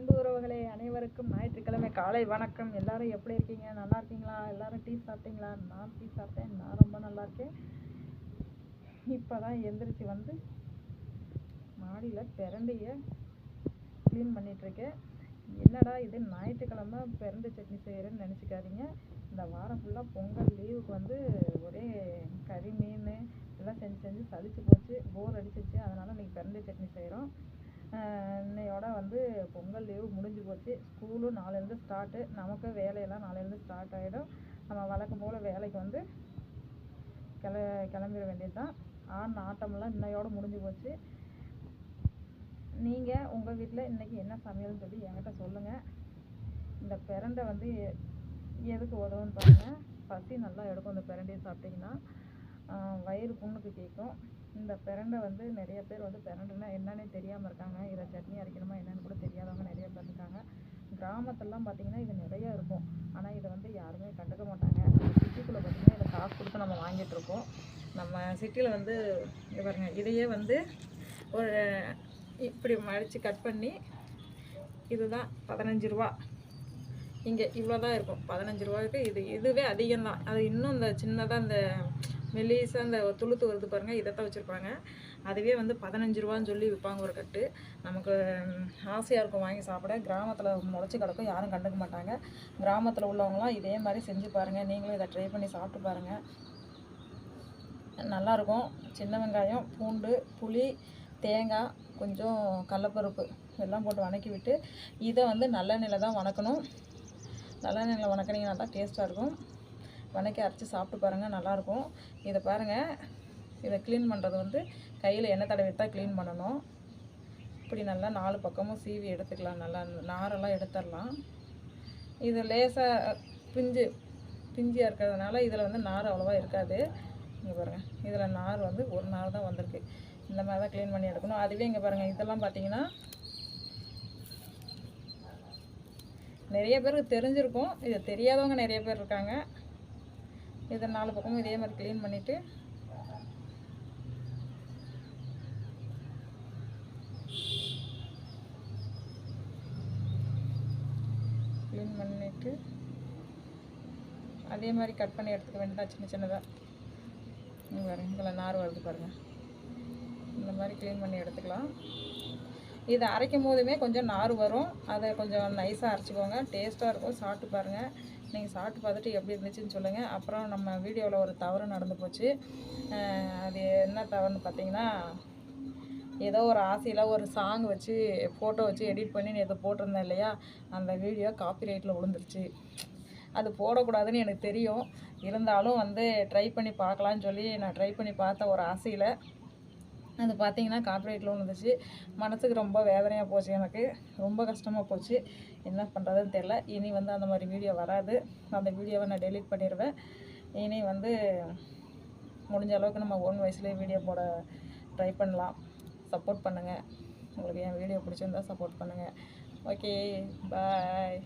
அன்பு உறவுகளே அனைவருக்கும் ஞாயிற்றுக்கிழமை காலை வணக்கம். எல்லாரும் எப்படி இருக்கீங்க? நல்லா இருக்கீங்களா? எல்லாரும் டீ சாப்பிட்டீங்களா? நான் டீ சாப்பிட்டேன். நான் ரொம்ப நல்லா இருக்கேன். இப்போ தான் எந்திரிச்சு வந்து மாடியில் பிரண்டைய க்ளீன் பண்ணிகிட்ருக்கேன் என்னடா இது? ஞாயிற்றுக்கிழமை பிரண்டை சட்னி செய்கிறேன்னு நினச்சிக்காதீங்க. இந்த வாரம் ஃபுல்லாக பொங்கல் லீவுக்கு வந்து ஒரே கறி மீன் எல்லாம் செஞ்சு செஞ்சு சளிச்சு போச்சு. போர் அடிச்சிச்சு அதனால் இன்றைக்கி பிரண்டை சட்னி செய்கிறோம் இன்னையோட வந்து பொங்கல் லீவு முடிஞ்சு போச்சு. ஸ்கூலும் நாளையிலேருந்து ஸ்டார்ட்டு நமக்கு வேலையெல்லாம் நாளையிலேருந்து ஸ்டார்ட் ஆகிடும் நம்ம வழக்கம் போல் வேலைக்கு வந்து கிள கிளம்பிட வேண்டியது தான் ஆண் ஆட்டமெல்லாம் இன்னையோடு முடிஞ்சு போச்சு. நீங்கள் உங்கள் வீட்டில் இன்றைக்கி என்ன சமையல்னு சொல்லி என்கிட்ட சொல்லுங்கள் இந்த பிரண்டை வந்து எதுக்கு உதவுன்னு பாருங்கள் பசி நல்லா எடுக்கும். இந்த பிரண்டையை சாப்பிட்டிங்கன்னா. வயிறு புண்ணுக்கு கேட்கும் இந்த பிரண்டை வந்து நிறைய பேர் வந்து பிரண்டைனா என்னன்னே தெரியாமல் இருக்காங்க. இதை சட்னி அரைக்கணுமா என்னன்னு கூட தெரியாதவங்க நிறைய பேர் இருக்காங்க. கிராமத்துலலாம் பார்த்தீங்கன்னா இது நிறையா இருக்கும். ஆனால் இதை வந்து யாருமே கண்டுக்க மாட்டாங்க. சிட்டிக்குள்ளே பார்த்தீங்கன்னா இதை காசு கொடுத்து நம்ம வாங்கிட்டுருக்கோம் நம்ம சிட்டியில் வந்து பாருங்க இதையே வந்து ஒரு இப்படி மடித்து கட் பண்ணி இதுதான் பதினஞ்சு ரூபா. இங்கே இவ்வளோ தான் இருக்கும். பதினஞ்சு ரூபாய்க்கு இது இதுவே அதிகம்தான். அது இன்னும் இந்த சின்னதாக இந்த மெல்லிசாக இந்த துளுத்து வருது பாருங்கள் இதைத்தான் வச்சுருப்பாங்க. அதுவே வந்து பதினஞ்சு ரூபான்னு சொல்லி விற்பாங்க ஒரு கட்டு. நமக்கு ஆசையாக இருக்கும் வாங்கி சாப்பிட. கிராமத்தில் முளைச்சி கிடக்கும் யாரும் கண்டுக்க மாட்டாங்க. கிராமத்தில் உள்ளவங்களாம் இதே மாதிரி செஞ்சு பாருங்கள் நீங்களும் இதை ட்ரை பண்ணி சாப்பிட்டு பாருங்கள் நல்லாயிருக்கும் சின்ன வெங்காயம் பூண்டு புளி தேங்காய் கொஞ்சம் கடலப்பருப்பு எல்லாம் போட்டு வதக்கி விட்டு இதை வந்து நல்லெண்ணெயில் தான் வணக்கணும். நல்லெண்ணெயில் வணக்கினீங்கன்னா தான் டேஸ்ட்டாக இருக்கும். வணக்கி அரைச்சி சாப்பிட்டு பாருங்கள் நல்லாயிருக்கும். இதை பாருங்கள் இதை க்ளீன் பண்ணுறது வந்து கையில் எண்ணெய் தடவி தான் க்ளீன் பண்ணணும். இப்படி நல்லா நாலு பக்கமும் சீவி எடுத்துக்கலாம் நல்லா நாரெல்லாம் எடுத்துடலாம். இது லேசாக பிஞ்சு பிஞ்சியாக இருக்கிறதுனால இதில் வந்து நார் அவ்வளோவா இருக்காது. இங்கே பாருங்கள் இதில் நார் வந்து ஒரு நார் தான் வந்திருக்கு. இந்த மாதிரி தான் க்ளீன் பண்ணி எடுக்கணும். அதுவே இங்கே பாருங்கள் இதெல்லாம் பார்த்தீங்கன்னா நிறைய பேருக்கு தெரிஞ்சிருக்கும். இது தெரியாதவங்க நிறைய பேர் இருக்காங்க. இதை நாலு பக்கமும் இதே மாதிரி க்ளீன் பண்ணிவிட்டு க்ளீன் பண்ணிவிட்டு அதே மாதிரி கட் பண்ணி எடுத்துக்க வேண்டியதா சின்ன சின்னதாக இங்கே வரேன் இதில் நார் வருது பாருங்கள் இந்த மாதிரி க்ளீன் பண்ணி எடுத்துக்கலாம். இதை அரைக்கும் போதுமே கொஞ்சம் நார் வரும். அதை கொஞ்சம் நைஸாக அரைச்சிக்கோங்க. டேஸ்ட்டாக இருக்கும். சாப்பிட்டு பாருங்கள் நீங்கள் சாப்பிட்டு பார்த்துட்டு எப்படி இருந்துச்சுன்னு சொல்லுங்கள் அப்புறம் நம்ம வீடியோவில் ஒரு தவறு நடந்து போச்சு. அது என்ன தவறுன்னு பார்த்தீங்கன்னா ஏதோ ஒரு ஆசையில் ஒரு சாங் வச்சு ஃபோட்டோ வச்சு எடிட் பண்ணி நான் எதோ போட்டிருந்தேன் இல்லையா? அந்த வீடியோ காப்பிரைட்டில் விழுந்துருச்சு. அது போடக்கூடாதுன்னு எனக்கு தெரியும். இருந்தாலும் வந்து ட்ரை பண்ணி பார்க்கலான்னு சொல்லி நான் ட்ரை பண்ணி பார்த்த ஒரு ஆசையில் அது பார்த்தீங்கன்னா காப்பிரைட்டில் விழுந்துச்சு மனசுக்கு ரொம்ப வேதனையாக போச்சு எனக்கு. ரொம்ப கஷ்டமாக போச்சு. என்ன பண்ணுறதுன்னு தெரில இனி வந்து அந்த மாதிரி வீடியோ வராது. அந்த வீடியோவை நான் டெலீட் பண்ணிடுவேன் இனி வந்து முடிஞ்ச அளவுக்கு நம்ம ஓன் வயசுலேயே வீடியோ போட ட்ரை பண்ணலாம். சப்போர்ட் பண்ணுங்கள் உங்களுக்கு என் வீடியோ பிடிச்சிருந்தா சப்போர்ட் பண்ணுங்கள் ஓகே பாய்